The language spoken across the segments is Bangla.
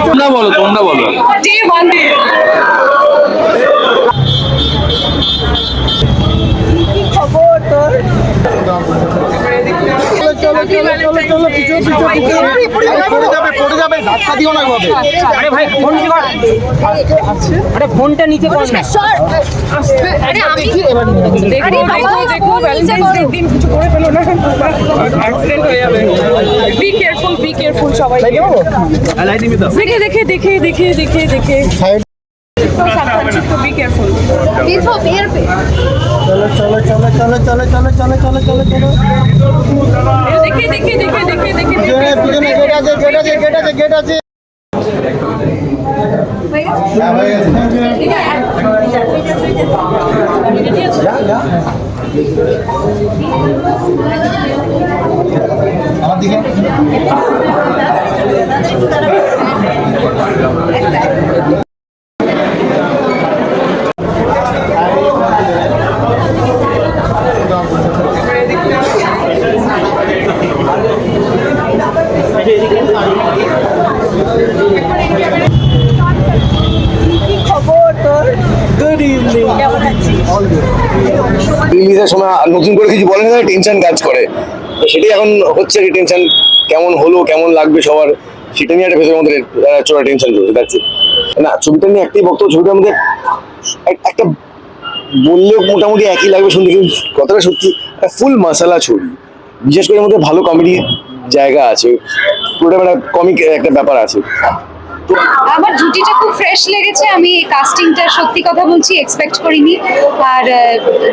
তোমরা বলো তোমরা বলো আরে ভাই ফোন আরে ফোনটা নিচে কর না আরে আমি দেখো দেখো দেখো ভ্যালেন্টাইন্স ডে দিন কিছু করে ফেলো না অ্যাক্সিডেন্ট হয়ে যাবে বি কেয়ারফুল বি কেয়ারফুল সবাই দেখে দেখে দেখে দেখে দেখে দেখে বি কেয়ারফুল দেখো বের পে চলো চলো চলো চলো চলো চলো চলো চলো চলো রেট আছে আমার দিকে Thank you. রিলিজের সময় নতুন করে কিছু বলেন না টেনশন কাজ করে। তো সেটাই এখন হচ্ছে কি টেনশন কেমন হলো, কেমন লাগবে সবার, সেটা নিয়ে একটা ভেতরের মধ্যে চোরা টেনশন চলছে দ্যাটস না, ছবিটা নিয়ে একটাই বক্তব্য, ছবিটার মধ্যে একটা বললেও মোটামুটি একই লাগবে শুনতে, কিন্তু কথাটা সত্যি, একটা ফুল মশালা ছবি। বিশেষ করে মধ্যে ভালো কমেডি জায়গা আছে, পুরোটা মানে কমিক একটা ব্যাপার আছে। আমার জুটিটা খুব ফ্রেশ লেগেছে। আমি কাস্টিংটা সত্যি কথা বলছি এক্সপেক্ট করিনি। আর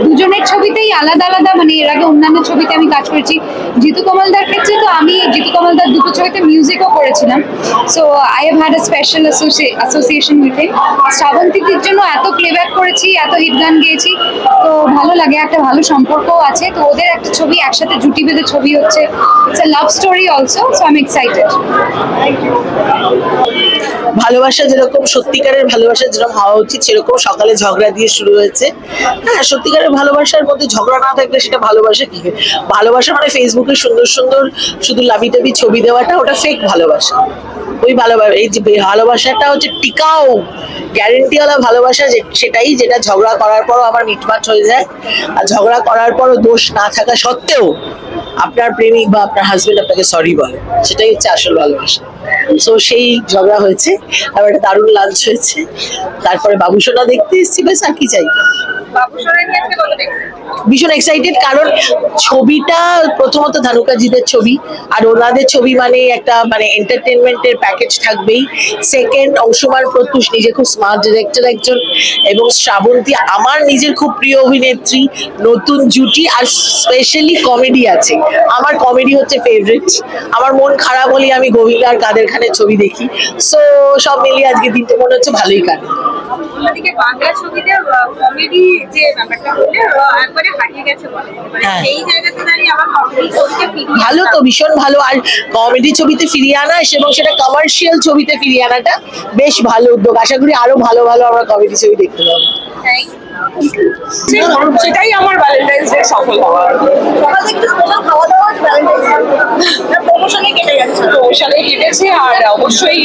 দুজনের ছবিতেই আলাদা আলাদা মানে এর আগে অন্যান্য ছবিতে আমি কাজ করেছি। জিতু কমলদার ক্ষেত্রে তো আমি জিতু কমলদার দুটো ছবিতে মিউজিকও করেছিলাম। So I have had a special association with him শ্রাবন্তীতির জন্য এত প্লেব্যাক করেছি, এত হিট গান গেয়েছি। তো ভালো লাগে, একটা ভালো সম্পর্কও আছে। তো ওদের একটা ছবি, একসাথে জুটি বেঁধে ছবি হচ্ছে। It's love story also so I am excited ভালোবাসা যেরকম, সত্যিকারের ভালোবাসা যেরকম হওয়া উচিত, সেরকম সকালে ঝগড়া দিয়ে শুরু হয়েছে। হ্যাঁ সত্যিকারের ভালোবাসার মধ্যে ঝগড়া না থাকলে সেটা ভালোবাসা কি? ভালোবাসা মানে ফেসবুকে সুন্দর সুন্দর শুধু লাভি টাভি ছবি দেওয়াটা, ওটা ফেক ভালোবাসা। ওই ভালোবাসা এই যে ভালোবাসাটা হচ্ছে টিকাও। গ্যারেন্টিওয়ালা ভালোবাসা যে- সেটাই যেটা ঝগড়া করার পরও আমার মিটমাট হয়ে যায়। আর ঝগড়া করার পরও দোষ না থাকা সত্ত্বেও আপনার প্রেমিক বা আপনার হাজবেন্ড আপনাকে সরি বলে। সেটাই হচ্ছে আসল ভালোবাসা। সো সেই ঝগড়া হয়েছে। আর একটা দারুণ লাঞ্চ হয়েছে। তারপরে বাবুসোনা দেখতে এসেছি। ব্যাস আর কি চাই? ভীষণ এক্সাইটেড কারণ ছবিটা প্রথমত ধানুকাজিদের ছবি, আর ওনাদের ছবি মানে একটা মানে এন্টারটেনমেন্টের প্যাকেজ থাকবেই। সেকেন্ড অংশমান প্রত্যুষ নিজে খুব স্মার্ট ডিরেক্টর একজন, এবং শ্রাবন্তী আমার নিজের খুব প্রিয় অভিনেত্রী, নতুন জুটি, আর স্পেশালি কমেডি আছে। আমার কমেডি হচ্ছে ফেভারিট আমার মন খারাপ হলে আমি গোবিন্দা আর কাদের খানের ছবি দেখি। সো সব মিলিয়ে আজকে দিনটা মনে হচ্ছে ভালোই কাটে অন্যদিকে বাংলা ছবিতে কমেডি যে ব্যাপারটা বলে একবারে হারিয়ে গেছে বলে মানে হ্যাঁ। সেই জায়গাতে দাঁড়িয়ে আবার কমেডি ছবিতে ফিরিয়ে ভালো তো ভীষণ ভালো। আর কমেডি ছবিতে ফিরিয়ে আনা এবং সেটা কমার্শিয়াল ছবিতে ফিরিয়ে আনাটা বেশ ভালো উদ্যোগ। আশা করি আরও ভালো ভালো আমরা কমেডি ছবি দেখতে পাবো। সেটাই আমার ভ্যালেন্টাইন্স ডে সফল হওয়ার। প্রমোশনে কেটে গেছে। প্রমোশনে কেটেছে আর অবশ্যই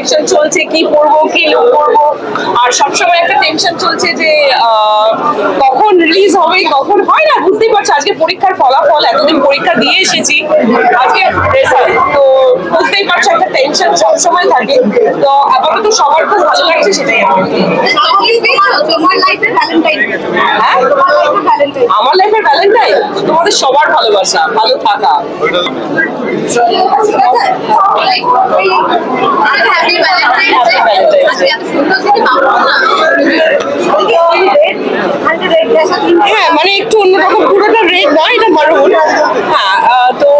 সিলেকশন চলছে কি পড়ব কি লোক পড়ব আর সবসময় একটা টেনশন চলছে যে কখন রিলিজ হবে কখন হয় না বুঝতেই পারছ আজকে পরীক্ষার ফলাফল এতদিন পরীক্ষা দিয়ে এসেছি আজকে রেজাল্ট তো বুঝতেই পারছ একটা টেনশন সবসময় থাকে। তো আপাতত সবার খুব ভালো লাগছে সেটাই আমার। লাইফে ভ্যালেন্টাইন তোমাদের সবার ভালোবাসা ভালো থাকা। হ্যাপি ভ্যালেন্টাইন হ্যাঁ মানে একটু অন্যরকম পুরোটা রেড নয় এটা মারুন হ্যাঁ তো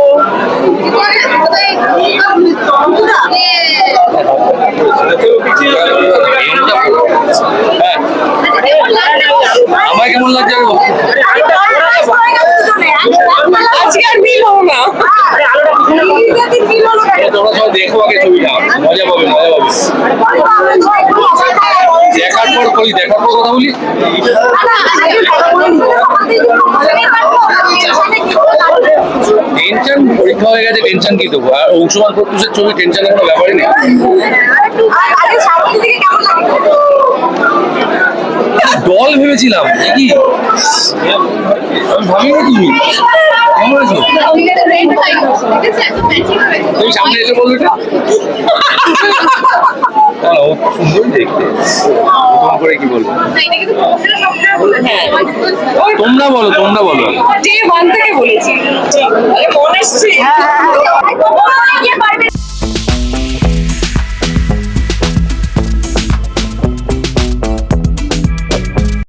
আমার কেমন লাগছে আজকে আর মিল হলো না। তোমরা সবাই দেখো আগে ছবিটা। মজা পাবে মজা পাবে। কথা বলি টেনশন পরীক্ষা হয়ে গেছে টেনশন কি দেবো? আর অংশুমান প্রত্যুষের ছবি টেনশনের কোনো ব্যাপারই নেই। দল ভেবেছিলাম এ কি। আমি ভাবিনি তুমি কেমন আছো? তুমি সামনে এসে বলবে এটা না, ও তো সুন্দরই দেখতে নতুন করে কি বলব হ্যাঁ তোমরা বলো তোমরা বলো। ডে ওয়ান থেকে বলেছি। মনে এসছে